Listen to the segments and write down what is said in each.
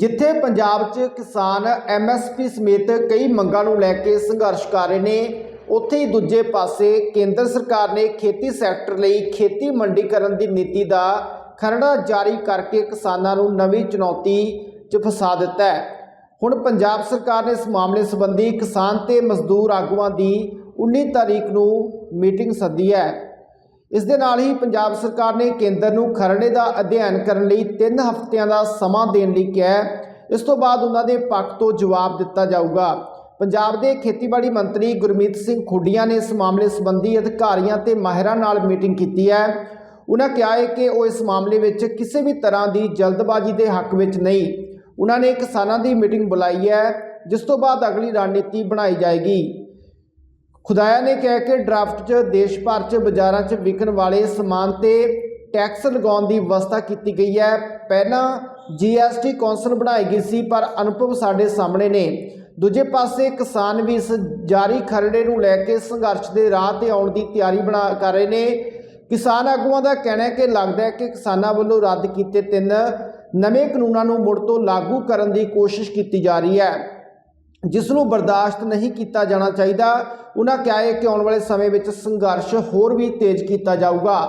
ਜਿੱਥੇ ਪੰਜਾਬ 'ਚ ਕਿਸਾਨ ਐਮਐਸਪੀ ਸਮੇਤ ਕਈ ਮੰਗਾਂ ਨੂੰ ਲੈ ਕੇ ਸੰਘਰਸ਼ ਕਰ ਰਹੇ ਨੇ, ਉੱਥੇ ਹੀ ਦੂਜੇ ਪਾਸੇ ਕੇਂਦਰ ਸਰਕਾਰ ਨੇ ਖੇਤੀ ਸੈਕਟਰ ਲਈ ਖੇਤੀ ਮੰਡੀਕਰਨ ਦੀ ਨੀਤੀ ਦਾ ਖਰੜਾ ਜਾਰੀ ਕਰਕੇ ਕਿਸਾਨਾਂ ਨੂੰ ਨਵੀਂ ਚੁਣੌਤੀ 'ਚ ਫਸਾ ਦਿੱਤਾ ਹੈ। ਹੁਣ ਪੰਜਾਬ ਸਰਕਾਰ ਨੇ ਇਸ ਮਾਮਲੇ ਸੰਬੰਧੀ ਕਿਸਾਨ ਤੇ ਮਜ਼ਦੂਰ ਆਗੂਆਂ ਦੀ 19 ਤਾਰੀਖ ਨੂੰ ਮੀਟਿੰਗ ਸੱਦੀ ਹੈ। ਇਸ ਦੇ ਨਾਲ ਹੀ ਪੰਜਾਬ ਸਰਕਾਰ ਨੇ ਕੇਂਦਰ ਨੂੰ ਖਰੜੇ ਦਾ ਅਧਿਐਨ ਕਰਨ ਲਈ 3 ਹਫ਼ਤਿਆਂ ਦਾ ਸਮਾਂ ਦੇਣ ਲਈ ਕਿਹਾ ਇਸ ਤੋਂ ਬਾਅਦ ਉਹਨਾਂ ਦੇ ਪੱਖ ਤੋਂ ਜਵਾਬ ਦਿੱਤਾ ਜਾਊਗਾ। ਪੰਜਾਬ ਦੇ ਖੇਤੀਬਾੜੀ ਮੰਤਰੀ ਗੁਰਮੀਤ ਸਿੰਘ ਖੁੱਡੀਆਂ ਨੇ ਇਸ ਮਾਮਲੇ ਸੰਬੰਧੀ ਅਧਿਕਾਰੀਆਂ ਤੇ ਮਾਹਿਰਾਂ ਨਾਲ ਮੀਟਿੰਗ ਕੀਤੀ ਹੈ। ਉਹਨਾਂ ਕਿਹਾ ਹੈ ਕਿ ਉਹ ਇਸ ਮਾਮਲੇ ਵਿੱਚ ਕਿਸੇ ਵੀ ਤਰ੍ਹਾਂ ਦੀ ਜਲਦਬਾਜ਼ੀ ਦੇ ਹੱਕ ਵਿੱਚ ਨਹੀਂ। ਉਹਨਾਂ ਨੇ ਕਿਸਾਨਾਂ ਦੀ ਮੀਟਿੰਗ ਬੁਲਾਈ ਹੈ, ਜਿਸ ਤੋਂ ਬਾਅਦ ਅਗਲੀ ਰਣਨੀਤੀ ਬਣਾਈ ਜਾਏਗੀ। ਖੁਦਾਇਆ ਨੇ ਕਿਹਾ ਕਿ ਡਰਾਫਟ 'ਚ, ਦੇਸ਼ ਭਰ 'ਚ, ਬਾਜ਼ਾਰਾਂ 'ਚ ਵਿਕਣ ਵਾਲੇ ਸਮਾਨ ਤੇ ਟੈਕਸ ਲਗਾਉਣ ਦੀ ਵਿਵਸਥਾ ਕੀਤੀ ਗਈ ਹੈ। ਪਹਿਲਾਂ ਜੀਐਸਟੀ ਕੌਂਸਲ ਬਣਾਈ ਗਈ ਸੀ, ਪਰ ਅਨੁਭਵ ਸਾਡੇ ਸਾਹਮਣੇ ਨੇ। ਦੂਜੇ ਪਾਸੇ ਕਿਸਾਨ ਵੀ ਇਸ ਜਾਰੀ ਖਰੜੇ ਨੂੰ ਲੈ ਕੇ ਸੰਘਰਸ਼ ਦੇ ਰਾਹ ਤੇ ਆਉਣ ਦੀ ਤਿਆਰੀ ਬਣਾ ਕਰ ਰਹੇ ਨੇ। ਕਿਸਾਨ ਆਗੂਆਂ ਦਾ ਕਹਿਣਾ ਹੈ ਕਿ ਲੱਗਦਾ ਹੈ ਕਿ ਕਿਸਾਨਾਂ ਵੱਲੋਂ ਰੱਦ ਕੀਤੇ ਤਿੰਨ ਨਵੇਂ ਕਾਨੂੰਨਾਂ ਨੂੰ ਮੁੜ ਤੋਂ ਲਾਗੂ ਕਰਨ ਦੀ ਕੋਸ਼ਿਸ਼ ਕੀਤੀ ਜਾ ਰਹੀ ਹੈ। ਜਿਸ ਨੂੰ ਬਰਦਾਸ਼ਤ ਨਹੀਂ ਕੀਤਾ ਜਾਣਾ ਚਾਹੀਦਾ, ਉਹਨਾਂ ਕਿਹਾ ਹੈ ਕਿ ਆਉਣ ਵਾਲੇ ਸਮੇਂ ਵਿੱਚ ਸੰਘਰਸ਼ ਹੋਰ ਵੀ ਤੇਜ਼ ਕੀਤਾ ਜਾਊਗਾ।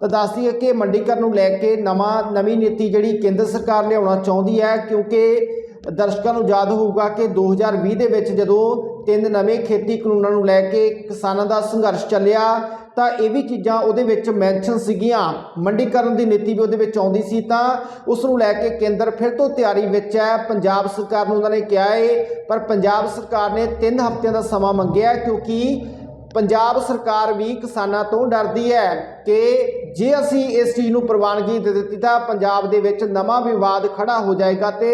ਤਾਂ ਦੱਸ ਦਈਏ ਕਿ ਮੰਡੀਕਰਨ ਨੂੰ ਲੈ ਕੇ ਨਵਾਂ, ਨਵੀਂ ਨੀਤੀ ਜਿਹੜੀ ਕੇਂਦਰ ਸਰਕਾਰ ਲਿਆਉਣਾ ਚਾਹੁੰਦੀ ਹੈ, ਕਿਉਂਕਿ ਦਰਸ਼ਕਾਂ ਨੂੰ ਯਾਦ ਹੋਊਗਾ ਕਿ 2020 ਦੇ ਵਿੱਚ ਜਦੋਂ ਤਿੰਨ ਨਵੇਂ ਖੇਤੀ ਕਾਨੂੰਨਾਂ ਨੂੰ ਲੈ ਕੇ ਕਿਸਾਨਾਂ ਦਾ ਸੰਘਰਸ਼ ਚੱਲਿਆ ਤਾਂ ਇਹ ਵੀ ਚੀਜ਼ਾਂ ਉਹਦੇ ਵਿੱਚ ਮੈਂਸ਼ਨ ਸੀਗੀਆਂ। ਮੰਡੀਕਰਨ ਦੀ ਨੀਤੀ ਵੀ ਉਹਦੇ ਵਿੱਚ ਆਉਂਦੀ ਸੀ ਤਾਂ ਉਸ ਨੂੰ ਲੈ ਕੇ ਕੇਂਦਰ ਫਿਰ ਤੋਂ ਤਿਆਰੀ ਵਿੱਚ ਹੈ। ਪੰਜਾਬ ਸਰਕਾਰ ਨੂੰ ਉਹਨਾਂ ਨੇ ਕਿਹਾ ਹੈ ਪਰ ਪੰਜਾਬ ਸਰਕਾਰ ਨੇ 3 ਹਫ਼ਤਿਆਂ ਦਾ ਸਮਾਂ ਮੰਗਿਆ ਕਿਉਂਕਿ ਪੰਜਾਬ ਸਰਕਾਰ ਵੀ ਕਿਸਾਨਾਂ ਤੋਂ ਡਰਦੀ ਹੈ ਕਿ ਜੇ ਅਸੀਂ ਇਸ ਚੀਜ਼ ਨੂੰ ਪ੍ਰਵਾਨਗੀ ਦੇ ਦਿੱਤੀ ਤਾਂ ਪੰਜਾਬ ਦੇ ਵਿੱਚ ਨਵਾਂ ਵਿਵਾਦ ਖੜਾ ਹੋ ਜਾਏਗਾ ਤੇ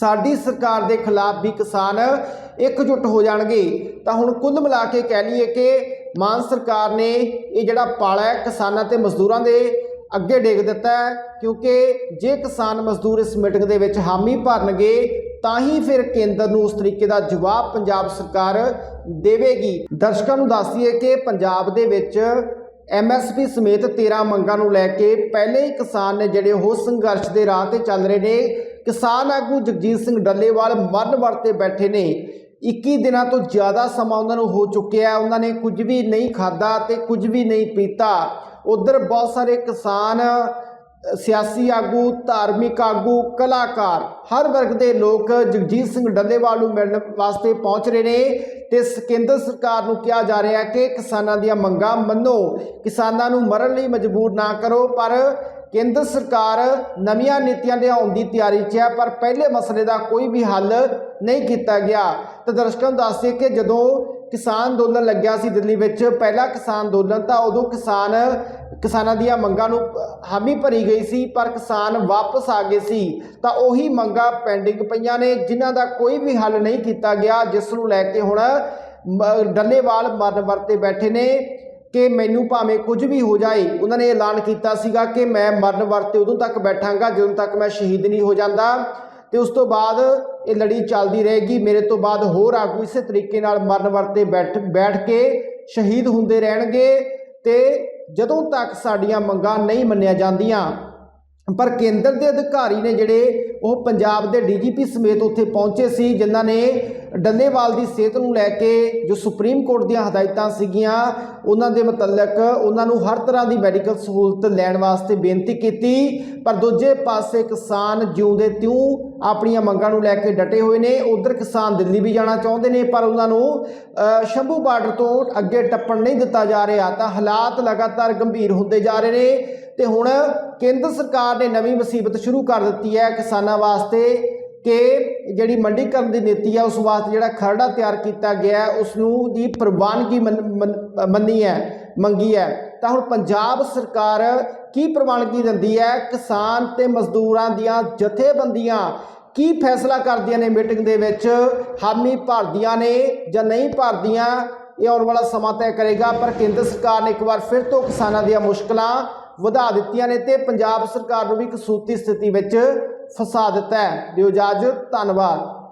ਸਾਡੀ ਸਰਕਾਰ ਦੇ ਖਿਲਾਫ ਵੀ ਕਿਸਾਨ ਇਕਜੁੱਟ ਹੋ ਜਾਣਗੇ। ਤਾਂ ਹੁਣ ਕੁੱਲ ਮਿਲਾ ਕੇ ਕਹਿ ਲਈਏ ਕਿ ਮਾਨ ਸਰਕਾਰ ਨੇ ਇਹ ਜਿਹੜਾ ਪਾਲਾ ਹੈ ਕਿਸਾਨਾਂ ਤੇ ਮਜ਼ਦੂਰਾਂ ਦੇ ਅੱਗੇ ਡੇਗ ਦਿੱਤਾ ਕਿਉਂਕਿ ਜੇ ਕਿਸਾਨ ਮਜ਼ਦੂਰ ਇਸ ਮੀਟਿੰਗ ਦੇ ਵਿੱਚ ਹਾਮੀ ਭਰਨਗੇ, ਤਾਂ ਹੀ ਫਿਰ ਕੇਂਦਰ ਨੂੰ ਉਸ ਤਰੀਕੇ ਦਾ ਜਵਾਬ ਪੰਜਾਬ ਸਰਕਾਰ ਦੇਵੇਗੀ। ਦਰਸ਼ਕਾਂ ਨੂੰ ਦੱਸ ਦਈਏ ਕਿ ਪੰਜਾਬ ਦੇ ਵਿੱਚ ਐਮਐਸਪੀ ਸਮੇਤ 13 ਮੰਗਾਂ ਨੂੰ ਲੈ ਕੇ ਪਹਿਲੇ ਹੀ ਕਿਸਾਨ ਨੇ ਜਿਹੜੇ ਉਹ ਸੰਘਰਸ਼ ਦੇ ਰਾਹ ਤੇ ਚੱਲ ਰਹੇ ਨੇ, ਕਿਸਾਨ ਆਗੂ ਜਗਜੀਤ ਸਿੰਘ ਡੱਲੇਵਾਲ ਮਰਨ ਵਰਤੇ ਬੈਠੇ ਨੇ। 21 ਦਿਨਾਂ ਤੋਂ ਜ਼ਿਆਦਾ ਸਮਾਂ ਉਹਨਾਂ ਨੂੰ ਹੋ ਚੁੱਕਿਆ ਉਹਨਾਂ ਨੇ ਕੁਝ ਵੀ ਨਹੀਂ ਖਾਦਾ ਤੇ ਕੁਝ ਵੀ ਨਹੀਂ ਪੀਤਾ। ਉਧਰ ਬਹੁਤ ਸਾਰੇ ਕਿਸਾਨ, ਸਿਆਸੀ ਆਗੂ, ਧਾਰਮਿਕ ਆਗੂ, ਕਲਾਕਾਰ, ਹਰ ਵਰਗ ਦੇ ਲੋਕ ਜਗਜੀਤ ਸਿੰਘ ਡੱਲੇਵਾਲ ਨੂੰ ਮਿਲਣ ਵਾਸਤੇ ਪਹੁੰਚ ਰਹੇ ਨੇ ਤੇ ਸ- ਕੇਂਦਰ ਸਰਕਾਰ ਨੂੰ ਕਿਹਾ ਜਾ ਰਿਹਾ ਕਿ ਕਿਸਾਨਾਂ ਦੀਆਂ ਮੰਗਾਂ ਮੰਨੋ। ਕਿਸਾਨਾਂ ਨੂੰ ਮਰਨ ਲਈ ਮਜਬੂਰ ਨਾ ਕਰੋ, ਪਰ ਕੇਂਦਰ ਸਰਕਾਰ ਨਵੀਆਂ ਨੀਤੀਆਂ ਲਿਆਉਣ ਦੀ ਤਿਆਰੀ 'ਚ ਹੈ, ਪਰ ਪਹਿਲੇ ਮਸਲੇ ਦਾ ਕੋਈ ਵੀ ਹੱਲ ਨਹੀਂ ਕੀਤਾ ਗਿਆ। ਤਾਂ ਦਰਸ਼ਕਾਂ ਨੂੰ ਦੱਸਦੇ ਕਿ ਜਦੋਂ ਕਿਸਾਨ ਅੰਦੋਲਨ ਲੱਗਿਆ ਸੀ ਦਿੱਲੀ ਵਿੱਚ, ਪਹਿਲਾ ਕਿਸਾਨ ਅੰਦੋਲਨ ਤਾਂ ਉਦੋਂ ਕਿਸਾਨ, ਕਿਸਾਨਾਂ ਦੀਆਂ ਮੰਗਾਂ ਨੂੰ ਹਾਮੀ ਭਰੀ ਗਈ ਸੀ, ਪਰ ਕਿਸਾਨ ਵਾਪਸ ਆ ਗਏ ਸੀ। ਤਾਂ ਉਹੀ ਮੰਗਾਂ ਪੈਂਡਿੰਗ ਪਈਆਂ ਨੇ, ਜਿਨ੍ਹਾਂ ਦਾ ਕੋਈ ਵੀ ਹੱਲ ਨਹੀਂ ਕੀਤਾ ਗਿਆ, ਜਿਸ ਨੂੰ ਲੈ ਕੇ ਹੁਣ ਡੱਲੇਵਾਲ ਮਰਨ ਵਰਤੇ ਬੈਠੇ ਨੇ। ਕਿ ਮੈਨੂੰ ਭਾਵੇਂ ਕੁਝ ਵੀ ਹੋ ਜਾਏ, ਉਹਨਾਂ ਨੇ ਐਲਾਨ ਕੀਤਾ ਸੀਗਾ ਕਿ ਮੈਂ ਮਰਨ ਵਰਤੇ ਉਦੋਂ ਤੱਕ ਬੈਠਾਂਗਾ ਜਦੋਂ ਤੱਕ ਮੈਂ ਸ਼ਹੀਦ ਨਹੀਂ ਹੋ ਜਾਂਦਾ। ਤੇ ਉਸ ਤੋਂ ਬਾਅਦ ਇਹ ਲੜੀ ਚੱਲਦੀ ਰਹੇਗੀ। ਮੇਰੇ ਤੋਂ ਬਾਅਦ ਹੋਰ ਆਗੂ ਇਸੇ ਤਰੀਕੇ ਨਾਲ ਮਰਨ ਵਰਤੇ ਬੈਠ ਬੈਠ ਕੇ ਸ਼ਹੀਦ ਹੁੰਦੇ ਰਹਿਣਗੇ। ਤੇ ਜਦੋਂ ਤੱਕ ਸਾਡੀਆਂ ਮੰਗਾਂ ਨਹੀਂ ਮੰਨੀਆਂ ਜਾਂਦੀਆਂ, ਪਰ ਕੇਂਦਰ ਦੇ ਅਧਿਕਾਰੀ ਨੇ ਜਿਹੜੇ ਉਹ ਪੰਜਾਬ ਦੇ ਡੀਜੀਪੀ ਸਮੇਤ ਉੱਥੇ ਪਹੁੰਚੇ ਸੀ, ਜਿਨ੍ਹਾਂ ਨੇ ਡੱਲੇਵਾਲ ਦੀ ਸਿਹਤ ਨੂੰ ਲੈ ਕੇ ਜੋ ਸੁਪਰੀਮ ਕੋਰਟ ਦੀਆਂ ਹਦਾਇਤਾਂ ਸੀਗੀਆਂ, ਉਹਨਾਂ ਦੇ ਮੁਤਲਕ ਉਹਨਾਂ ਨੂੰ ਹਰ ਤਰ੍ਹਾਂ ਦੀ ਮੈਡੀਕਲ ਸਹੂਲਤ ਲੈਣ ਵਾਸਤੇ ਬੇਨਤੀ ਕੀਤੀ, ਪਰ ਦੂਜੇ ਪਾਸੇ ਕਿਸਾਨ ਜਿਉਂਦੇ ਤਿਉਂ ਆਪਣੀਆਂ ਮੰਗਾਂ ਨੂੰ ਲੈ ਕੇ ਡਟੇ ਹੋਏ ਨੇ। ਉਧਰ ਕਿਸਾਨ ਦਿੱਲੀ ਵੀ ਜਾਣਾ ਚਾਹੁੰਦੇ ਨੇ, ਪਰ ਉਹਨਾਂ ਨੂੰ ਸ਼ੰਭੂ ਬਾਰਡਰ ਤੋਂ ਅੱਗੇ ਟੱਪਣ ਨਹੀਂ ਦਿੱਤਾ ਜਾ ਰਿਹਾ, ਤਾਂ ਹਾਲਾਤ ਲਗਾਤਾਰ ਗੰਭੀਰ ਹੁੰਦੇ ਜਾ ਰਹੇ ਨੇ। ਤੇ ਹੁਣ ਕੇਂਦਰ ਸਰਕਾਰ ਨੇ ਨਵੀਂ ਮੁਸੀਬਤ ਸ਼ੁਰੂ ਕਰ ਦਿੱਤੀ ਹੈ ਕਿਸਾਨਾਂ ਵਾਸਤੇ। ਕਿ ਜਿਹੜੀ ਮੰਡੀਕਰਨ ਦੀ ਨੀਤੀ ਹੈ ਉਸ ਵਾਸਤੇ ਜਿਹੜਾ ਖਰੜਾ ਤਿਆਰ ਕੀਤਾ ਗਿਆ ਹੈ ਉਸ ਨੂੰ ਦੀ ਪ੍ਰਵਾਨਗੀ ਮੰਨੀ ਹੈ, ਮੰਗੀ ਹੈ। ਤਾਂ ਹੁਣ ਪੰਜਾਬ ਸਰਕਾਰ ਕੀ ਪ੍ਰਵਾਨਗੀ ਦਿੰਦੀ ਹੈ? ਕਿਸਾਨ ਤੇ ਮਜ਼ਦੂਰਾਂ ਦੀਆਂ ਜਥੇਬੰਦੀਆਂ ਕੀ ਫੈਸਲਾ ਕਰਦੀਆਂ ਨੇ ਮੀਟਿੰਗ ਦੇ ਵਿੱਚ? ਹਾਮੀ ਭਰਦੀਆਂ ਨੇ ਜਾਂ ਨਹੀਂ ਭਰਦੀਆਂ? ਇਹ ਆਉਣ ਵਾਲਾ ਸਮਾਂ ਤੈਅ ਕਰੇਗਾ, ਪਰ ਕੇਂਦਰ ਸਰਕਾਰ ਨੇ ਇੱਕ ਵਾਰ ਫਿਰ ਤੋਂ ਕਿਸਾਨਾਂ ਦੀਆਂ ਮੁਸ਼ਕਲਾਂ ਵਧਾ ਦਿੱਤੀਆਂ ਨੇ ਤੇ ਪੰਜਾਬ ਸਰਕਾਰ ਨੂੰ ਵੀ ਕਸੂਤੀ ਸਥਿਤੀ ਵਿੱਚ ਫਸਾ ਦਿੱਤਾ ਹੈ। ਦਿਓ ਇਜਾਜ਼ਤ ਧੰਨਵਾਦ।